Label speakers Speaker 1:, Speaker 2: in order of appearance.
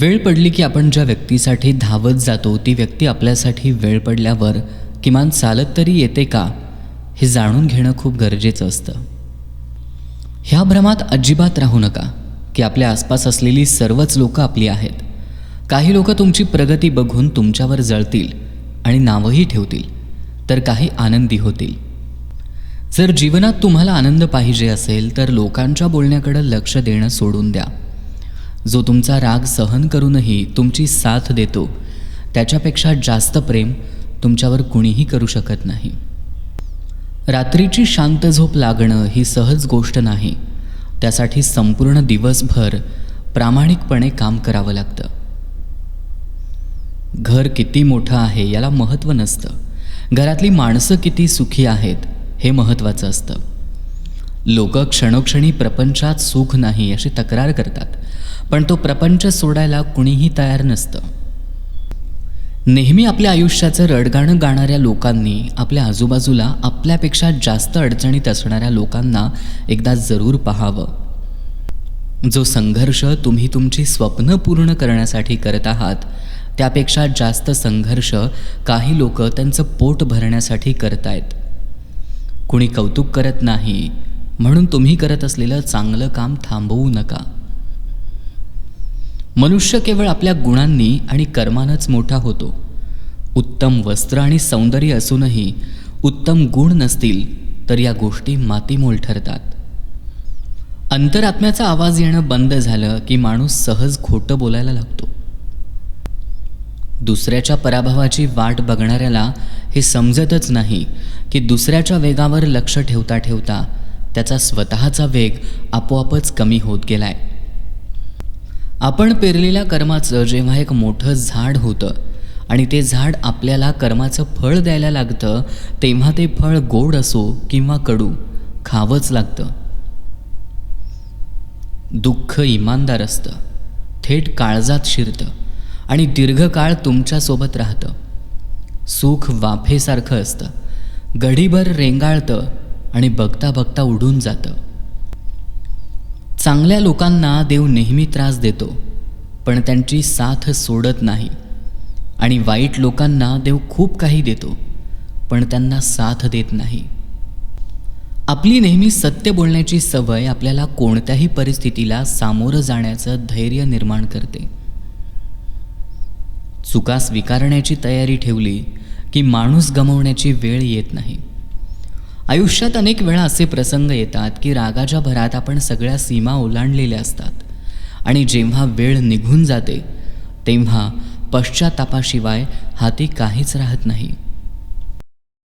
Speaker 1: वेळ पडली की आपण ज्या व्यक्तीसाठी धावत जातो ती व्यक्ती आपल्यासाठी वेळ पडल्यावर किमान चालत तरी येते का हे जाणून घेणं खूप गरजेचं असतं. ह्या भ्रमात अजिबात राहू नका की आपल्या आसपास असलेली सर्वच लोकं आपली आहेत. काही लोक तुमची प्रगती बघून तुमच्यावर जळतील आणि नावही ठेवतील तर काही आनंदी होतील. जर जीवनात तुम्हाला आनंद पाहिजे असेल तर लोकांच्या बोलण्याकडे लक्ष देणं सोडून द्या. जो तुमचा राग सहन करूनही तुमची साथ देतो त्याच्यापेक्षा जास्त प्रेम तुमच्यावर कुणीही करू शकत नाही. रात्रीची शांत झोप लागणं ही सहज गोष्ट नाही. त्यासाठी संपूर्ण दिवसभर प्रामाणिकपणे काम करावं लागतं. घर किती मोठं आहे याला महत्त्व नसतं. घरातली माणसं किती सुखी आहेत हे महत्त्वाचं असतं. लोक क्षणोक्षणी प्रपंचात सुख नाही अशी तक्रार करतात. पण तो प्रपंच सोडायला कुणीही तयार नसतं. नेहमी आपल्या आयुष्याचं रडगाणं गाणाऱ्या लोकांनी आपल्या आजूबाजूला आपल्यापेक्षा जास्त अडचणीत असणाऱ्या लोकांना एकदा जरूर पाहावं. जो संघर्ष तुम्ही तुमची स्वप्न पूर्ण करण्यासाठी करत आहात त्यापेक्षा जास्त संघर्ष काही लोक त्यांचं पोट भरण्यासाठी करतायत. कुणी कौतुक करत नाही म्हणून तुम्ही करत असलेलं चांगलं काम थांबवू नका. मनुष्य केवळ आपल्या गुणांनी आणि कर्मानंच मोठा होतो. उत्तम वस्त्र आणि सौंदर्य असूनही उत्तम गुण नसतील तर या गोष्टी मातीमोल ठरतात. अंतरात्म्याचा आवाज येणं बंद झालं की माणूस सहज खोटं बोलायला लागतो. दुसऱ्याच्या पराभवाची वाट बघणाऱ्याला हे समजतच नाही की दुसऱ्याच्या वेगावर लक्ष ठेवता ठेवता त्याचा स्वतःचा वेग आपोआपच कमी होत गेलाय. आपण पेरलेल्या कर्माचं जेव्हा एक मोठं झाड होतं आणि ते झाड आपल्याला कर्माचं फळ द्यायला लागतं तेव्हा ते फळ गोड असो किंवा कडू खावंच लागतं. दुःख इमानदार असतं थेट काळजात शिरतं आणि दीर्घकाळ तुमच्यासोबत राहतं. सुख वाफेसारखं असतं. गढीभर रेंगाळतं आणि बघता बघता उडून जातं. चांगल्या लोकांना देव नेहमी त्रास देतो पण त्यांची साथ सोडत नाही. आणि वाईट लोकांना देव खूप काही देतो पण त्यांना साथ देत नाही. आपली नेहमी सत्य बोलण्याची सवय आपल्याला कोणत्याही परिस्थितीला सामोरं जाण्याचं धैर्य निर्माण करते. चुका स्वीकारण्याची तयारी ठेवली की माणूस गमवण्याची वेळ येत नाही. आयुष्यात अनेक वेळा असे प्रसंग येतात की रागाच्या भरात आपण सगळ्या सीमा ओलांडलेल्या असतात. आणि जेव्हा वेळ निघून जाते तेव्हा पश्चातापाशिवाय हाती काहीच राहत नाही.